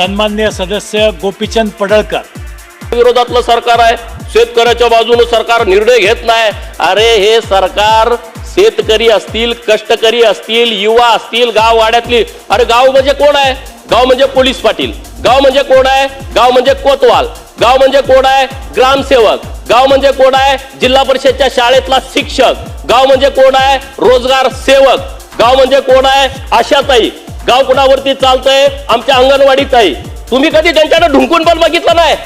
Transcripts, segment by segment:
सन्मान्य सदस्य गोपीचंद पडळकर. विरोधातलं सरकार आहे शेतकऱ्याच्या बाजूने सरकार निर्णय घेत नाही. अरे हे सरकार शेतकरी असतील कष्टकरी असतील युवा असतील गाव वाड्यातली. अरे गाव म्हणजे कोण आहे? गाव म्हणजे पोलीस पाटील. गाव म्हणजे कोण आहे? गाव म्हणजे कोतवाल. गाव म्हणजे कोण आहे? ग्रामसेवक. गाव म्हणजे कोण आहे? जिल्हा परिषदच्या शाळेतला शिक्षक. गाव म्हणजे कोण आहे? रोजगार सेवक. गाव म्हणजे कोण आहे? आशाताई. गाव कुणावरती चालतंय? आमच्या अंगणवाडीत आहे. तुम्ही कधी त्यांच्याकडे ढुंकून पण बघितलं नाही.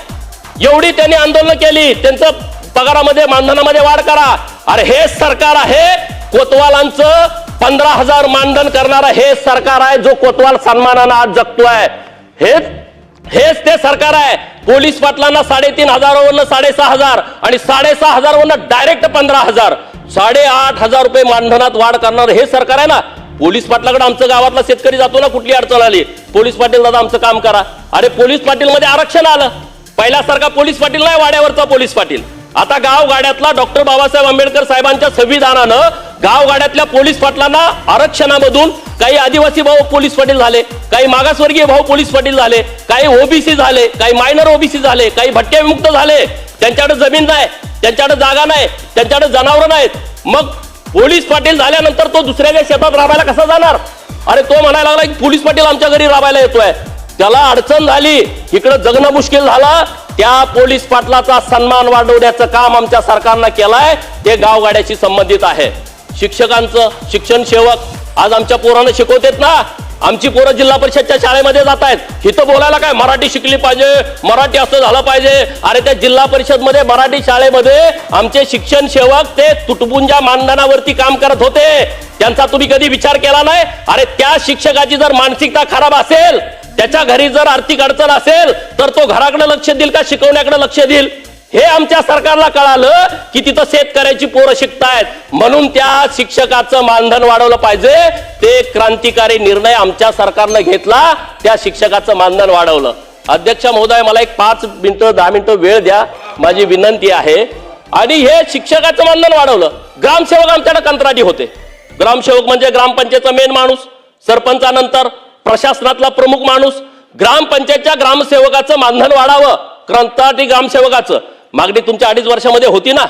एवढी त्यांनी आंदोलन केली. त्यांचं पगारामध्ये मानधनामध्ये वाढ करा. अरे हे सरकार आहे कोतवालांचं पंधरा हजार मानधन करणारं हे सरकार आहे जो कोतवाल सन्मानानं आज जगतोय. हेच हेच ते सरकार आहे. पोलीस पाटलांना साडेतीन हजारावरनं साडेसहा हजार आणि साडेसहा हजारवरनं डायरेक्ट पंधरा हजार. साडेआठ हजार रुपये मानधनात वाढ करणार हे सरकार आहे ना? पोलीस पाटलाकडे आमचं गावातला शेतकरी जातो ना कुठली अडचण आली? पोलीस पाटील दादा आमचं काम करा. अरे पोलीस पाटील मध्ये आरक्षण आलं. पहिल्यासारखा पोलीस पाटील नाही वाड्यावरचा पोलीस पाटील. आता गाव गाड्यातला डॉक्टर बाबासाहेब आंबेडकर साहेबांच्या संविधानानं गाव गाड्यातल्या पोलीस पाटलांना आरक्षणामधून काही आदिवासी भाऊ पोलीस पाटील झाले काही मागासवर्गीय भाऊ पोलीस पाटील झाले काही ओबीसी झाले काही मायनर ओबीसी झाले काही भटके विमुक्त झाले. त्यांच्याकडे जमीन नाही त्यांच्याकडे जागा नाही त्यांच्याकडे जनावरं नाहीत. मग पोलीस पाटील झाल्यानंतर तो दुसऱ्याच्या शेतात राबायला कसा जाणार? अरे तो म्हणायला लागला की पोलीस पाटील आमच्या घरी राबायला येतोय. त्याला अडचण झाली. इकडं जगणं मुश्किल झालं. त्या पोलीस पाटलाचा सन्मान वाढवण्याचं काम आमच्या सरकारनं केलंय. ते गावगाड्याशी संबंधित आहे. शिक्षकांचं शिक्षण सेवक आज आमच्या पोरानं शिकवतेत ना? आमची पोरं जिल्हा परिषदच्या शाळेमध्ये जात आहेत. इथं बोलायला काय? मराठी शिकली पाहिजे. मराठी असं झालं पाहिजे. अरे त्या जिल्हा परिषदमध्ये मराठी शाळेमध्ये आमचे शिक्षण सेवक ते तुटपुंजा मानधनावरती काम करत होते. त्यांचा तुम्ही कधी विचार केला नाही? अरे त्या शिक्षकाची जर मानसिकता खराब असेल त्याच्या घरी जर आर्थिक अडचण असेल तर तो घराकडे लक्ष देईल का? शिकवण्याकडे लक्ष देईल? हे आमच्या सरकारला कळालं की तिथं शेतकऱ्याची पोरं शिकतायत. म्हणून त्या शिक्षकाचं मानधन वाढवलं पाहिजे. ते क्रांतिकारी निर्णय आमच्या सरकारनं घेतला त्या शिक्षकाचं मानधन वाढवलं. अध्यक्ष महोदय मला एक पाच मिनिटं दहा मिनिटं वेळ द्या. माझी विनंती आहे. आणि हे शिक्षकाचं मानधन वाढवलं. ग्रामसेवक आमच्याकडे कंत्राटी होते. ग्रामसेवक म्हणजे ग्रामपंचायतचा मेन माणूस सरपंचानंतर प्रशासनातला प्रमुख माणूस. ग्रामपंचायतच्या ग्रामसेवकाचं मानधन वाढावं. क्रांताटी ग्रामसेवकाचं. मागणी तुमच्या अडीच वर्षामध्ये होती ना?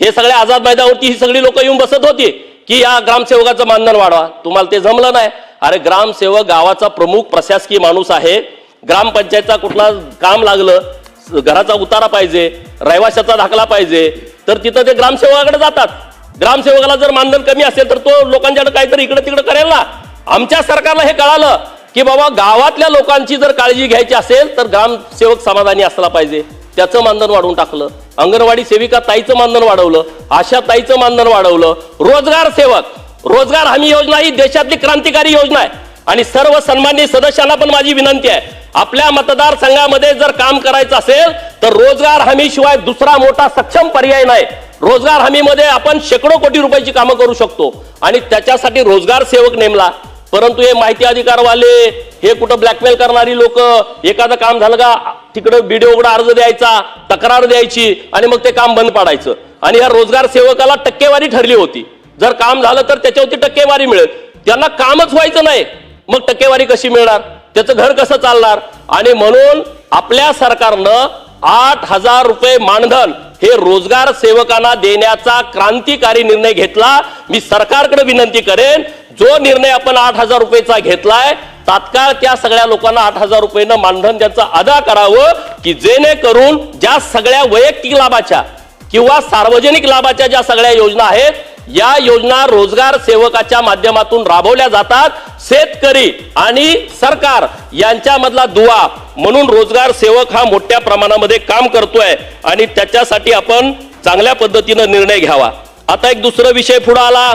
हे सगळे आझाद मैदानावरती ही सगळी लोक येऊन बसत होती की या ग्रामसेवकाचं मानधन वाढवा. तुम्हाला ते जमलं नाही. अरे ग्रामसेवक गावाचा प्रमुख प्रशासकीय माणूस आहे. ग्रामपंचायतचा कुठला काम लागलं घराचा उतारा पाहिजे रहिवाशाचा दाखला पाहिजे तर तिथं ते ग्रामसेवकाकडे जातात. ग्रामसेवकाला जर मानधन कमी असेल तर तो लोकांच्याकडे काहीतरी इकडे तिकडे करेल ना. आमच्या सरकारला हे कळालं की बाबा गावातल्या लोकांची जर काळजी घ्यायची असेल तर ग्रामसेवक समाधानी असला पाहिजे. त्याचं मानधन वाढवून टाकलं. अंगणवाडी सेविका ताईचं मानधन वाढवलं. आशा ताईचं मानधन वाढवलं. रोजगार सेवक. रोजगार हमी योजना ही देशातली क्रांतिकारी योजना आहे. आणि सर्व सन्मान्य सदस्यांना पण माझी विनंती आहे. आपल्या मतदारसंघामध्ये जर काम करायचं असेल तर रोजगार हमी शिवाय दुसरा मोठा सक्षम पर्याय नाही. रोजगार हमीमध्ये आपण शेकडो कोटी रुपयाची कामं करू शकतो. आणि त्याच्यासाठी रोजगार सेवक नेमला. परंतु हे माहिती अधिकारवाले हे कुठं ब्लॅकमेल करणारी लोक एखादं काम झालं का? तिकडं बीडीओ उघडा अर्ज द्यायचा तक्रार द्यायची आणि मग ते काम बंद पाडायचं. आणि या रोजगार सेवकाला टक्केवारी ठरली होती. जर काम झालं तर त्याच्यावरती टक्केवारी मिळेल. त्यांना कामच व्हायचं नाही. मग टक्केवारी कशी मिळणार? त्याचं घर कसं चालणार? आणि म्हणून आपल्या सरकारनं आठ हजार रुपये मानधन हे रोजगार सेवकांना देण्याचा क्रांतिकारी निर्णय घेतला. मी सरकारकडे विनंती करेन जो निर्णय आपण आठ हजार रुपयेचा घेतलाय तात्काळ त्या सगळ्या लोकांना आठ हजार रुपयेनं मानधन त्यांचं अदा करावं की जेणेकरून ज्या सगळ्या वैयक्तिक लाभाच्या किंवा सार्वजनिक लाभाच्या ज्या सगळ्या योजना आहेत या योजना रोजगार सेवकाच्या माध्यमातून राबवल्या जातात. शेतकरी आणि सरकार यांच्यामधला दुवा म्हणून रोजगार सेवक हा मोठ्या प्रमाणामध्ये काम करतोय आणि त्याच्यासाठी आपण चांगल्या पद्धतीनं निर्णय घ्यावा. आता एक दुसरा विषय पुढे आला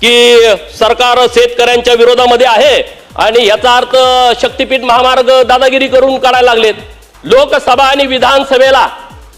की सरकार शेतकऱ्यांच्या विरोधामध्ये आहे. आणि याचा अर्थ शक्तीपीठ महामार्ग दादागिरी करून काढायला लागलेत. लोकसभा आणि विधानसभेला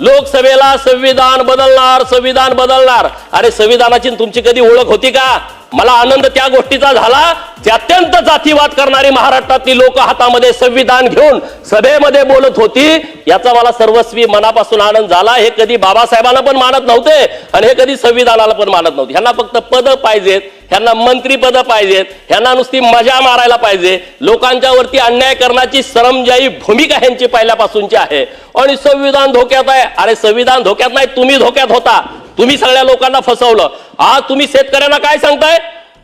लोकसभेला संविधान बदलणार संविधान बदलणार. अरे संविधानाची तुमची कधी ओळख होती का? मला आनंद त्या गोष्टीचा झाला जे अत्यंत जातीवाद करणारी महाराष्ट्रातली लोक हातामध्ये संविधान घेऊन सभेमध्ये बोलत होती. याचा मला सर्वस्वी मनापासून आनंद झाला. हे कधी बाबासाहेबांना पण मानत नव्हते आणि हे कधी संविधानाला पण मानत नव्हते. ह्यांना फक्त पद पाहिजेत. ह्यांना मंत्री पद पाहिजेत. ह्यांना नुसती मजा मारायला पाहिजे. लोकांच्या वरती अन्याय करण्याची सरमजाई भूमिका ह्यांची पहिल्यापासूनची आहे. आणि संविधान धोक्यात आहे. अरे संविधान धोक्यात नाही तुम्ही धोक्यात होता. तुम्ही सगळ्या लोकांना फसवलं. आज तुम्ही शेतकऱ्यांना काय सांगताय?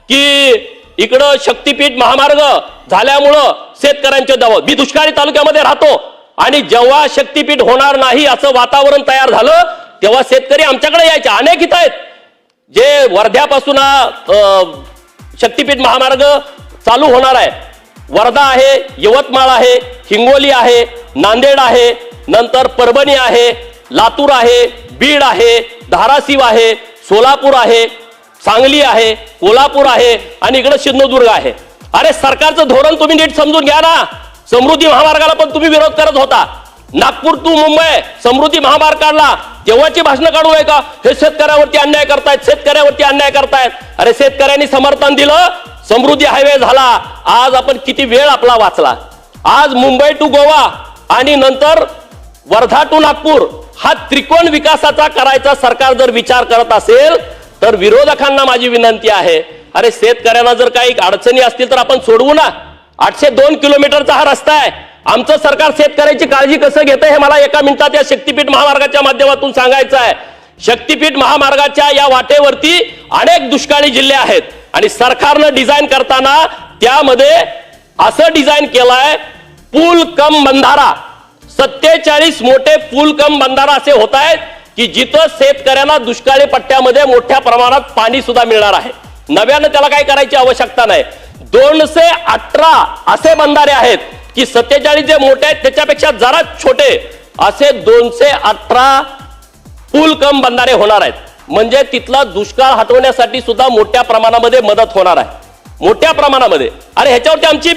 की इकडं शक्तीपीठ महामार्ग झाल्यामुळं शेतकऱ्यांचे दबाव. मी दुष्काळी तालुक्यामध्ये राहतो आणि जेव्हा शक्तीपीठ होणार नाही असं वातावरण तयार झालं तेव्हा शेतकरी आमच्याकडे यायचे. अनेक इथं आहेत. जे वर्ध्यापासून शक्तीपीठ महामार्ग चालू होणार आहे. वर्धा आहे यवतमाळ आहे हिंगोली आहे नांदेड आहे नंतर परभणी आहे लातूर आहे बीड आहे धाराशिव आहे सोलापूर आहे सांगली आहे कोल्हापूर आहे आणि इकडे सिंधुदुर्ग आहे. अरे सरकारचं धोरण तुम्ही नीट समजून घ्या ना. समृद्धी महामार्गाला पण तुम्ही विरोध करत होता. नागपूर टू मुंबई समृद्धी महामार्ग काढला. तेव्हाची भाषणं काढू नये का हे शेतकऱ्यावरती अन्याय करतायत शेतकऱ्यावरती अन्याय करतायत. अरे शेतकऱ्यांनी समर्थन दिलं समृद्धी हायवे झाला. आज आपण किती वेळ आपला वाचला. आज मुंबई टू गोवा आणि नंतर वर्धा टू नागपूर. हा त्रिकोण विकासाचा करायचा सरकार जर विचार करत असेल तर विरोधकांना माझी विनंती आहे. अरे शेतकऱ्यांना जर काही अडचणी असतील तर आपण सोडवू ना. आठशे दोन किलोमीटरचा हा रस्ता आहे. आमचं सरकार शेतकऱ्याची काळजी कसं घेतं हे मला एका मिनिटात या शक्तीपीठ महामार्गाच्या माध्यमातून सांगायचं आहे. शक्तीपीठ महामार्गाच्या या वाटेवरती अनेक दुष्काळी जिल्हे आहेत. आणि सरकारनं डिझाईन करताना त्यामध्ये असं डिझाईन केलंय पूल कम बंधारा. सत्तेचाळीस मोठे पूल कम बंधारा असे होत आहेत की जिथं शेतकऱ्यांना दुष्काळी पट्ट्यामध्ये मोठ्या प्रमाणात पाणी सुद्धा मिळणार आहे. नव्यानं त्याला काय करायची आवश्यकता नाही. दोनशे अठरा असे बंधारे आहेत की सत्तेचाळीस जे मोठे आहेत त्याच्यापेक्षा जरा छोटे असे दोनशे अठरा पूल कम बंधारे होणार आहेत. म्हणजे तिथला दुष्काळ हटवण्यासाठी सुद्धा मोठ्या प्रमाणामध्ये मदत होणार आहे. मोठ्या प्रमाणामध्ये. अरे ह्याच्यावरती आमची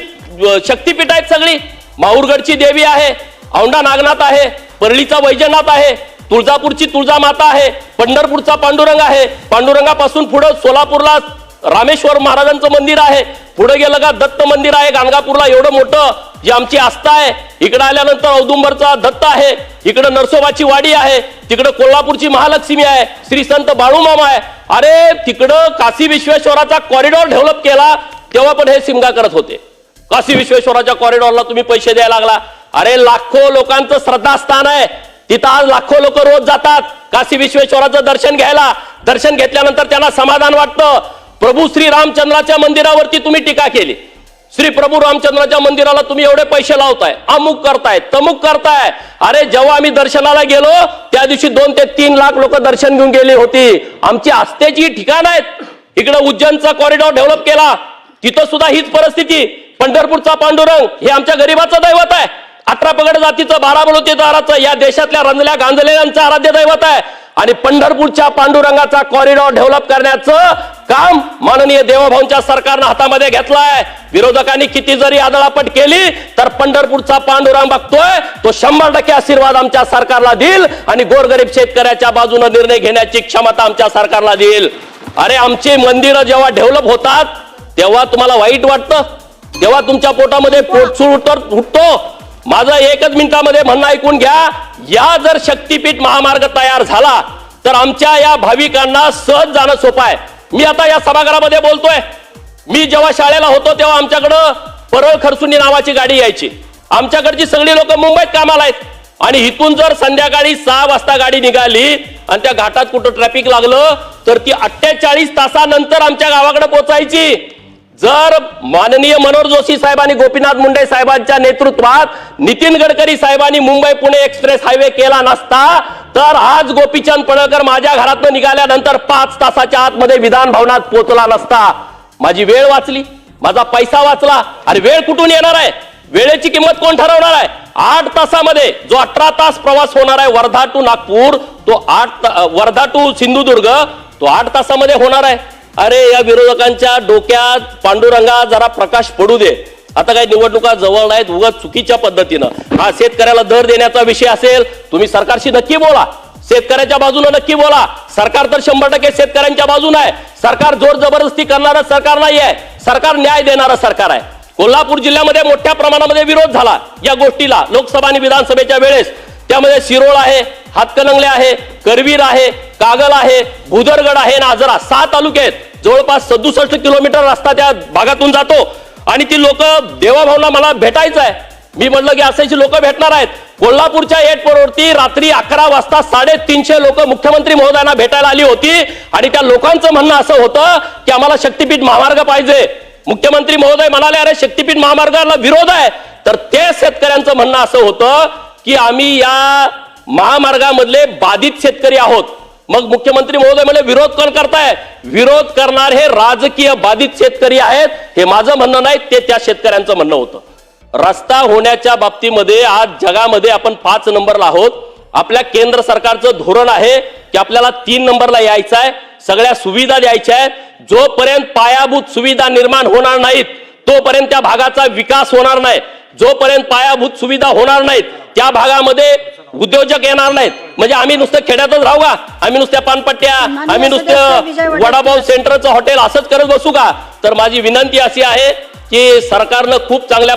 शक्तीपीठ आहेत सगळी. माहूरगडची देवी आहे. औंढा नागनाथ आहे परळीचा वैजनाथ आहे तुळजापूरची तुळजा माता आहे पंढरपूरचा पांडुरंग आहे. पांडुरंगापासून पुढे सोलापूरला रामेश्वर महाराजांचं मंदिर आहे. पुढे गेलं का दत्त मंदिर आहे गाणगापूरला एवढं मोठं जी आमची आस्था आहे. इकडे आल्यानंतर औदुंबरचा दत्त आहे. इकडे नरसोबाची वाडी आहे. तिकडे कोल्हापूरची महालक्ष्मी आहे. श्री संत बाळूमामा आहे. अरे तिकडं काशी विश्वेश्वराचा कॉरिडॉर डेव्हलप केला तेव्हा पण हे सिमगा करत होते. काशी विश्वेश्वराच्या कॉरिडॉरला तुम्ही पैसे द्यायला लागला. अरे लाखो लोकांचं श्रद्धास्थान आहे. तिथं आज लाखो लोक रोज जातात. काशी विश्वेश्वराचं दर्शन घ्यायला. दर्शन घेतल्यानंतर त्यांना समाधान वाटतं. प्रभू श्री रामचंद्राच्या मंदिरावरती तुम्ही टीका केली. श्री प्रभू रामचंद्राच्या मंदिराला तुम्ही एवढे पैसे लावताय. अमुक करताय तमुक करताय. अरे जेव्हा आम्ही दर्शनाला गेलो त्या दिवशी दोन ते तीन लाख लोक दर्शन घेऊन गेली होती. आमची आस्थेची ठिकाण आहेत. इकडे उज्जैनचा कॉरिडॉर डेव्हलप केला. तिथं सुद्धा हीच परिस्थिती. पंढरपूरचा पांडुरंग हे आमच्या गरीबाचं दैवत आहे. अठरा पगड जातीचं बारा बलोती दाराचं या देशातल्या रंजल्या गांजलेल्यांचं आराध्य दैवत आहे. आणि पंढरपूरच्या पांडुरंगाचा कॉरिडॉर डेव्हलप करण्याचं काम माननीय देवाभाऊंच्या सरकारनं हातामध्ये घेतलंय. विरोधकांनी किती जरी आदळापट केली तर पंढरपूरचा पांडुरंग बघतोय. तो शंभर टक्के आशीर्वाद आमच्या सरकारला देईल आणि गोरगरीब शेतकऱ्याच्या बाजूने निर्णय घेण्याची क्षमता आमच्या सरकारला देईल. अरे आमची मंदिरं जेव्हा डेव्हलप होतात तेव्हा तुम्हाला वाईट वाटतं? तेव्हा तुमच्या पोटामध्ये पोटसूळ उतर उठतो? माझं एकच मिनिटामध्ये म्हणणं ऐकून घ्या. या जर शक्तीपीठ महामार्ग तयार झाला तर आमच्या या भाविकांना सहज जाणं सोपं आहे. मी आता या सभागृहामध्ये बोलतोय. मी जेव्हा शाळेला होतो तेव्हा आमच्याकडं परळ खरसुनी नावाची गाडी यायची. आमच्याकडची सगळी लोक मुंबईत कामाला आहेत. आणि इथून जर संध्याकाळी सहा वाजता गाडी निघाली आणि त्या घाटात कुठं ट्रॅफिक लागलं तर ती अठ्ठेचाळीस तासानंतर आमच्या गावाकडे पोचायची जर माननीय मनोहर जोशी साहेबांनी गोपीनाथ मुंडे साहेबांच्या नेतृत्वात नितीन गडकरी साहेबांनी मुंबई पुणे एक्सप्रेस हायवे केला नसता तर आज गोपीचंद पडळकर माझ्या घरातून निघाल्यानंतर पाच तासाच्या आतमध्ये विधान भवनात पोहोचला नसता. माझी वेळ वाचली माझा पैसा वाचला आणि वेळ कुठून येणार आहे? वेळेची किंमत कोण ठरवणार आहे? आठ तासामध्ये जो अठरा तास प्रवास होणार आहे वर्धा टू नागपूर तो आठ वर्धा टू सिंधुदुर्ग तो आठ तासामध्ये होणार आहे. अरे या विरोधकांच्या डोक्यात पांडुरंगा जरा प्रकाश पडू दे. आता काही निवडणुका जवळ नाहीत उगत चुकीच्या पद्धतीनं. हा शेतकऱ्याला दर देण्याचा विषय असेल तुम्ही सरकारशी नक्की बोला. शेतकऱ्याच्या बाजूने नक्की बोला. सरकार तर शंभर टक्के शेतकऱ्यांच्या बाजून आहे. सरकार जोर जबरदस्ती करणारं सरकार नाही आहे. सरकार न्याय देणारं सरकार आहे. कोल्हापूर जिल्ह्यामध्ये मोठ्या प्रमाणामध्ये विरोध झाला या गोष्टीला लोकसभा आणि विधानसभेच्या वेळेस. त्यामध्ये शिरोळ आहे हातकणंगले आहे करवीर आहे कागल आहे भुदरगड आहे नाजरा सहा तालुके आहेत जवळपास सदुसष्ट किलोमीटर रस्ता त्या भागातून जातो. आणि ती लोक देवाभाऊला मला भेटायचं आहे मी म्हटलं की असायची लोक भेटणार आहेत. कोल्हापूरच्या एअरपोर्टवरती रात्री अकरा वाजता साडेतीनशे लोक मुख्यमंत्री महोदयांना भेटायला आली होती. आणि त्या लोकांचं म्हणणं असं होतं की आम्हाला शक्तीपीठ महामार्ग पाहिजे. मुख्यमंत्री महोदय म्हणाले अरे शक्तीपीठ महामार्गाला विरोध आहे. तर ते शेतकऱ्यांचं म्हणणं असं होतं की आम्ही या महामार्गामधले बाधित शेतकरी आहोत. मग मुख्यमंत्री महोदय म्हणजे विरोध कोण करताय? विरोध करणार हे राजकीय बाधित शेतकरी आहेत. हे माझं म्हणणं नाही ते त्या शेतकऱ्यांचं म्हणणं होतं. रस्ता होण्याच्या बाबतीमध्ये आज जगामध्ये आपण पाच नंबरला आहोत. आपल्या केंद्र सरकारचं धोरण आहे की आपल्याला तीन नंबरला यायचं आहे. सगळ्या सुविधा द्यायच्या आहेत. जोपर्यंत पायाभूत सुविधा निर्माण होणार नाहीत तोपर्यंत त्या भागाचा विकास होणार नाही. जोपर्यंत पायाभूत सुविधा होणार नाहीत त्या भागामध्ये उद्योजक येणार नाहीत. म्हणजे आम्ही नुसतं खेड्यातच राहू का? आम्ही नुसत्या पानपट्ट्या आम्ही नुसतं. वडापाव सेंटरचं हॉटेल असंच करत बसू का? तर माझी विनंती अशी आहे की सरकारनं खूप चांगल्या